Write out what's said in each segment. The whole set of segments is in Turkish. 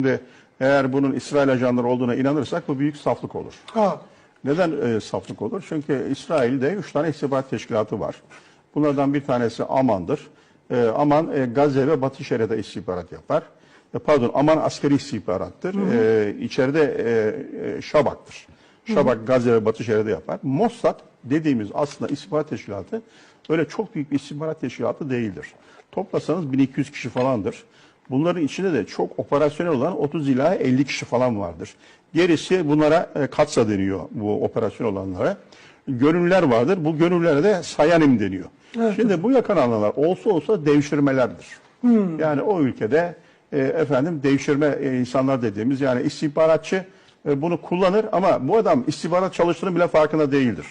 Şimdi eğer bunun İsrail ajanları olduğuna inanırsak bu büyük saflık olur. Ha. Neden e, saflık olur? Çünkü İsrail'de üç tane istihbarat teşkilatı var. Bunlardan bir tanesi Aman'dır. E, Aman e, Gazze ve Batı Şeria'da istihbarat yapar. E, pardon Aman askeri istihbarattır. E, içeride e, e, Şabak'tır. Şabak Gazze ve Batı Şeria'da yapar. Mossad dediğimiz aslında istihbarat teşkilatı öyle çok büyük bir istihbarat teşkilatı değildir. Toplasanız 1200 kişi falandır. Bunların içinde de çok operasyonel olan 30 ila 50 kişi falan vardır. Gerisi bunlara e, katsa deniyor bu operasyon olanlara. Gönüller vardır. Bu gönüllere de sayanim deniyor. Şimdi bu yakalananlar olsa olsa devşirmelerdir. Yani o ülkede e, efendim devşirme e, insanlar dediğimiz yani istihbaratçı e, bunu kullanır ama bu adam istihbarat çalıştığının bile farkında değildir.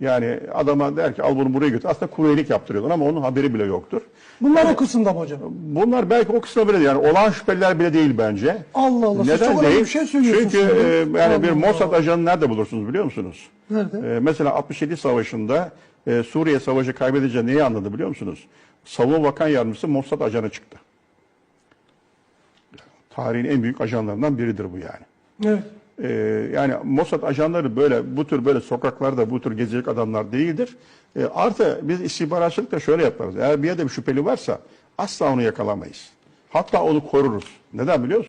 Yani adama der ki al bunu buraya götür. Aslında kuryelik yaptırıyorlar ama onun haberi bile yoktur. Bunlar o kısımda mı hocam? Bunlar belki o kısmına bile değil. Yani olağan şüpheliler bile değil bence. Allah Allah, Neden çok değil? bir şey söylüyorsunuz Çünkü e, yani bir Allah Mossad Allah. ajanı nerede bulursunuz biliyor musunuz? Nerede? E, mesela 67 Savaşı'nda e, Suriye Savaşı kaybedince neyi anladı biliyor musunuz? Savunma Bakan Yardımcısı Mossad ajanı çıktı. Tarihin en büyük ajanlarından biridir bu yani. Evet. Ee, yani Mossad ajanları böyle bu tür böyle sokaklarda bu tür gezecek adamlar değildir. Ee, artı biz istihbaratçılık da şöyle yaparız. Eğer bir yerde bir şüpheli varsa asla onu yakalamayız. Hatta onu koruruz. Neden biliyor musunuz?